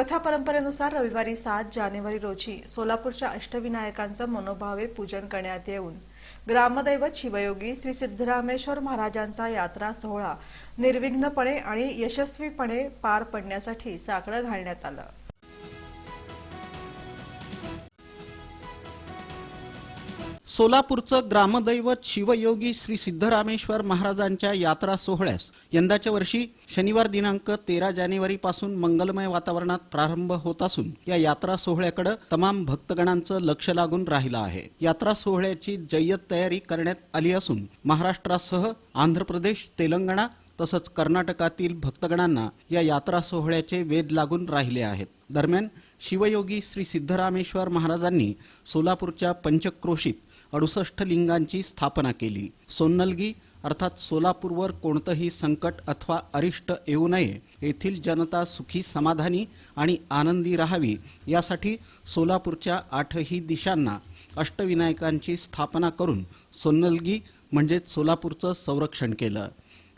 प्रथा परंपरेनुसार रविवारी सात जानेवारी रोजी सोलापूरच्या अष्टविनायकांचं मनोभावे पूजन करण्यात येऊन ग्रामदैवत शिवयोगी श्री सिद्धरामेश्वर महाराजांचा यात्रा सोहळा निर्विघ्नपणे आणि यशस्वीपणे पार पडण्यासाठी साकडं घालण्यात आलं. सोलापूरचं ग्रामदैवत शिवयोगी श्री सिद्धरामेश्वर महाराजांच्या यात्रा सोहळ्यास यंदाच्या वर्षी शनिवार दिनांक तेरा जानेवारी पासून मंगलमय वातावरणात प्रारंभ होत असून या यात्रा सोहळ्याकडे तमाम भक्तगणांचं लक्ष लागून राहिलं आहे. यात्रा सोहळ्याची जय्यत तयारी करण्यात आली असून महाराष्ट्रासह आंध्र प्रदेश तेलंगणा तसंच कर्नाटकातील भक्तगणांना या यात्रा सोहळ्याचे वेध लागून राहिले आहेत. दरम्यान शिवयोगी श्री सिद्धरामेश्वर महाराजांनी सोलापूरच्या पंचक्रोशीत अडुसष्ट लिंगांची स्थापना केली. सोन्नलगी अर्थात सोलापूरवर कोणतंही संकट अथवा अरिष्ट येऊ नये येथील जनता सुखी समाधानी आणि आनंदी राहावी यासाठी सोलापूरच्या आठही दिशांना अष्टविनायकांची स्थापना करून सोन्नलगी म्हणजेच सोलापूरचं संरक्षण केलं.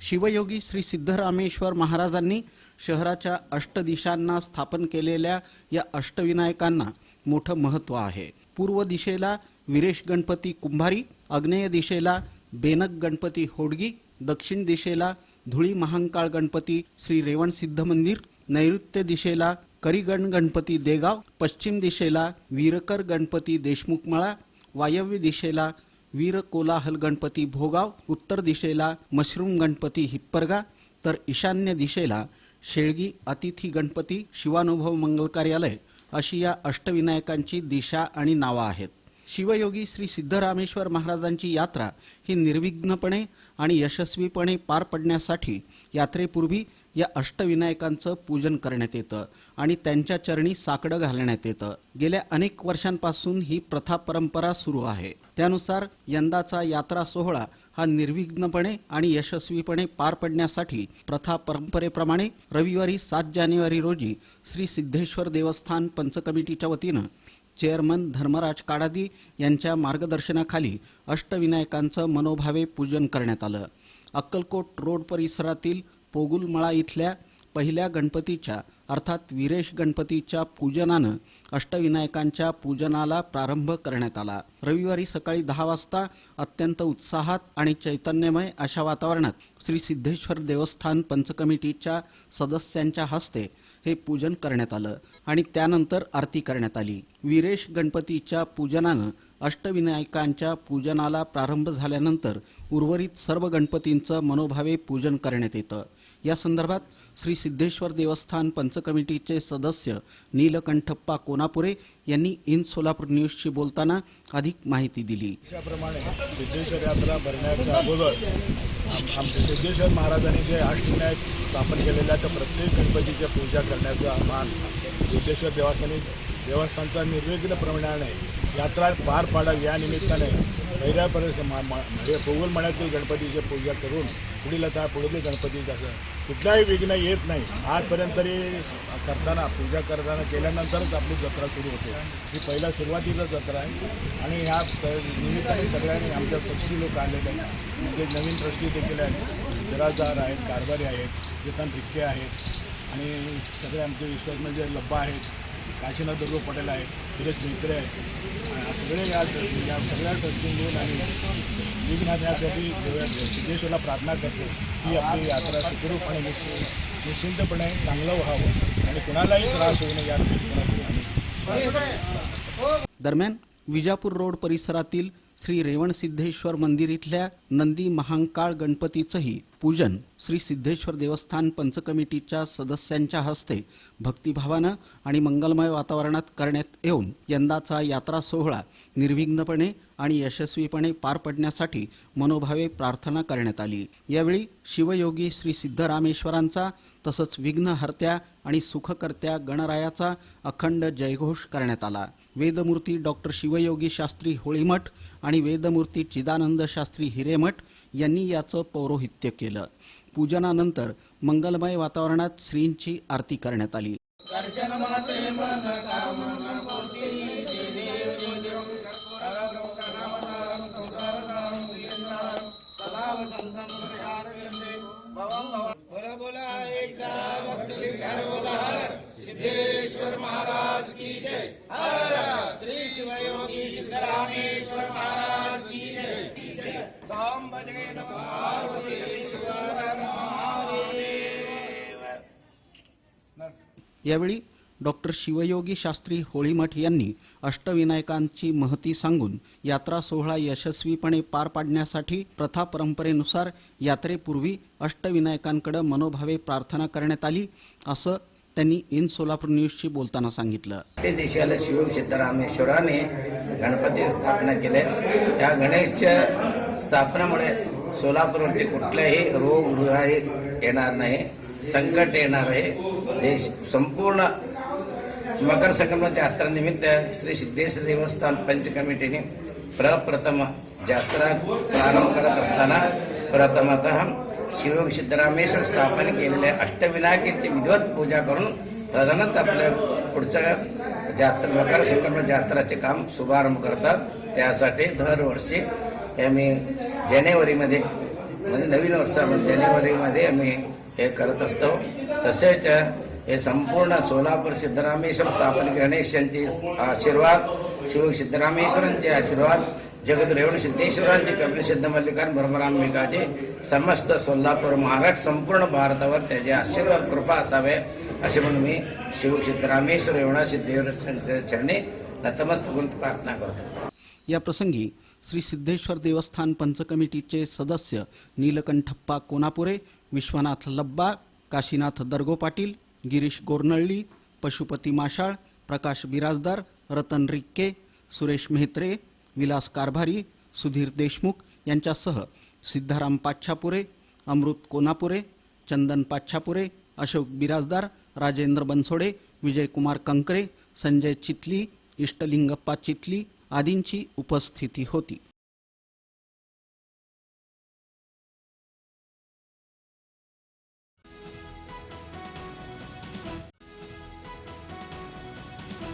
शिवयोगी श्री सिद्धरामेश्वर महाराजांनी शहराच्या अष्टदिशांना स्थापन केलेल्या या अष्टविनायकांना मोठं महत्त्व आहे. पूर्व दिशेला विरेश गणपती कुंभारी आग्नेय दिशेला बेनक गणपती होडगी दक्षिण दिशेला धुळी महांकाळ गणपती श्री रेवणसिद्ध मंदिर नैऋत्य दिशेला करिगण गणपती देगाव पश्चिम दिशेला वीरकर गणपती देशमुखमळा वायव्य दिशेला वीर कोलाहल गणपती भोगाव उत्तर दिशेला मशरूम गणपती हिप्परगा तर ईशान्य दिशेला शेळगी अतिथी गणपती शिवानुभव मंगल कार्यालय अशी या अष्टविनायकांची दिशा आणि नावं आहेत. शिवयोगी श्री सिद्धरामेश्वर महाराजांची यात्रा ही निर्विघ्नपणे आणि यशस्वीपणे पार पडण्यासाठी यात्रेपूर्वी या अष्टविनायकांचं पूजन करण्यात येतं आणि त्यांच्या चरणी साकडं घालण्यात येतं. गेल्या अनेक वर्षांपासून ही प्रथा परंपरा सुरू आहे. त्यानुसार यंदाचा यात्रा सोहळा हा निर्विघ्नपणे आणि यशस्वीपणे पार पडण्यासाठी प्रथा परंपरेप्रमाणे रविवारी सात जानेवारी रोजी श्री सिद्धेश्वर देवस्थान पंचकमिटीच्या वतीनं चेअरमन धर्मराज काडादी यांच्या मार्गदर्शनाखाली अष्टविनायकांचं मनोभावे पूजन करण्यात आलं. अक्कलकोट रोड परिसरातील पोगुलमळा इथल्या पहिल्या गणपतीच्या अर्थात विरेश गणपतीच्या पूजनानं अष्टविनायकांच्या पूजनाला प्रारंभ करण्यात आला. रविवारी सकाळी दहा वाजता अत्यंत उत्साहात आणि चैतन्यमय अशा वातावरणात श्री सिद्धेश्वर देवस्थान पंचकमिटीच्या सदस्यांच्या हस्ते हे पूजन करण्यात आलं आणि त्यानंतर आरती करण्यात आली. विरेश गणपतीच्या पूजनानं अष्टविनायकांच्या पूजनाला प्रारंभ झाल्यानंतर उर्वरित सर्व गणपतींचं मनोभावे पूजन करण्यात येतं. या संदर्भात श्री सिद्धेश्वर देवस्थान पंचकमिटीचे सदस्य नीलकंठप्पा कोनापुरे यांनी इन सोलापूर न्यूजशी बोलताना अधिक माहिती दिली. सिद्धेश्वर यात्रा भरण्याच्या अगोदर आमचे सिद्धेश्वर महाराजांनी जे अष्टविनायक स्थापन केलेल्या त्या प्रत्येक गणपतीच्या पूजा करण्याचा मान सिद्धेश्वर देवस्थानी देवस्थानचा निर्विघ्नप्रमाणे यात्रा पार पाडावी या निमित्ताने पहिल्यापर्यंत मा- मा- म्हणजे पोगल मळ्यातील गणपतीची पूजा करून पुढील आता पुढील गणपती असं कुठलाही विघ्न येत नाही. आजपर्यंत तरी करताना पूजा करताना केल्यानंतरच आपली जत्रा सुरू होते. ही पहिल्या सुरुवातीचा जत्रा आहे. आणि ह्या निमित्ताने सगळ्यांनी आमच्या पक्षी लोक आलेले आहेत. म्हणजे नवीन ट्रस्टी देखील आहेत. जरादार आहेत कारभारी आहेत चेतन रिक्के आहेत. आणि सगळे आमचे विश्वास म्हणजे लब्बा आहेत काशीनाथ दुर्ग पटेल आहे सुरेश मित्रे आहेत. सगळे या या सगळ्या ट्रस्टी मिळून आणि विघ्नात यासाठी सिद्धेश्वरला प्रार्थना करतो. की आपली यात्रा सुखरूपपणे आणि निश्चित निश्चिंतपणे चांगलं व्हावं आणि कुणालाही त्रास होऊ नये या दृष्टिकोनातून दरम्यान विजापूर रोड परिसरातील श्री रेवणसिद्धेश्वर मंदिर इथल्या नंदी महांकाळ गणपतीचंही पूजन श्री सिद्धेश्वर देवस्थान पंचकमिटीच्या सदस्यांच्या हस्ते भक्तिभावानं आणि मंगलमय वातावरणात करण्यात येऊन यंदाचा यात्रा सोहळा निर्विघ्नपणे आणि यशस्वीपणे पार पडण्यासाठी मनोभावे प्रार्थना करण्यात आली. यावेळी शिवयोगी श्री सिद्धरामेश्वरांचा तसंच विघ्नहर्त्या आणि सुखकर्त्या गणरायाचा अखंड जयघोष करण्यात आला. वेदमूर्ती डॉक्टर शिवयोगी शास्त्री होळीमठ आणि वेदमूर्ती चिदानंद शास्त्री हिरेमठ यांनी याचं पौरोहित्य केलं. पूजनानंतर मंगलमय वातावरणात श्रींची आरती करण्यात आली. यावेळी डॉक्टर शिवयोगी शास्त्री होळीमठ यांनी अष्टविनायकांची महती सांगून यात्रा सोहळा यशस्वीपणे पार पाडण्यासाठी प्रथा परंपरेनुसार यात्रेपूर्वी अष्टविनायकांकडे मनोभावे प्रार्थना करण्यात आली असं त्यांनी इन सोलापूर न्यूजशी बोलताना सांगितलं. आपल्या देशाला शिवम सिद्धरामेश्वराने गणपती स्थापना केल्या त्या गणेशच्या स्थापनामुळे सोलापूरवरती कुठल्याही रोग येणार नाही. संकट येणार आहे. देश संपूर्ण मकर संक्रमणाच्या यात्रानिमित्त श्री सिद्धेश्वर देवस्थान पंच कमिटीने प्रप्रथम यात्रा प्रारंभ करत असताना प्रथमत शिव सिद्धरामेश्वर स्थापन केलेल्या अष्टविनायकांची विधिवत पूजा करून तदनंतर आपल्या पुढचं जात्र मकर संक्रमण यात्राचे काम शुभारंभ करतात. त्यासाठी दरवर्षी आम्ही जानेवारीमध्ये म्हणजे नवीन वर्षामध्ये जानेवारीमध्ये आम्ही हे करत असतो. तसेच हे संपूर्ण सोलापूर सिद्धरामेश्वर स्थापन गणेश यांचे आशीर्वाद शिव सिद्धरामेश्वरांचे आशीर्वाद जगद रेवण सिद्धेश्वरांचे कपिल सिद्ध मल्लिकार्जुन ब्रह्मरांबिकाचे समस्त सोलापूर महाराष्ट्र संपूर्ण भारतावर त्याचे आशीर्वाद कृपा असावे असे म्हणून मी शिव सिद्धरामेश्वर रेवणा सिद्धेश्वर चरणी नतमस्तकून प्रार्थना करतो. या प्रसंगी श्री सिद्धेश्वर देवस्थान पंच कमिटीचे सदस्य नीलकंठप्पा कोनापुरे विश्वनाथ लब्बा काशीनाथ दर्गो पाटील गिरीश गोरनळ्ळी पशुपती माशाळ प्रकाश बिराजदार रतन रिक्के सुरेश मेहत्रे विलास कारभारी सुधीर देशमुख यांच्यासह सिद्धाराम पाच्छापुरे अमृत कोनापुरे चंदन पाच्छापुरे अशोक बिराजदार राजेंद्र बनसोडे विजयकुमार कंकरे संजय चितली इष्टलिंगप्पा चितली आदींची उपस्थिती होती.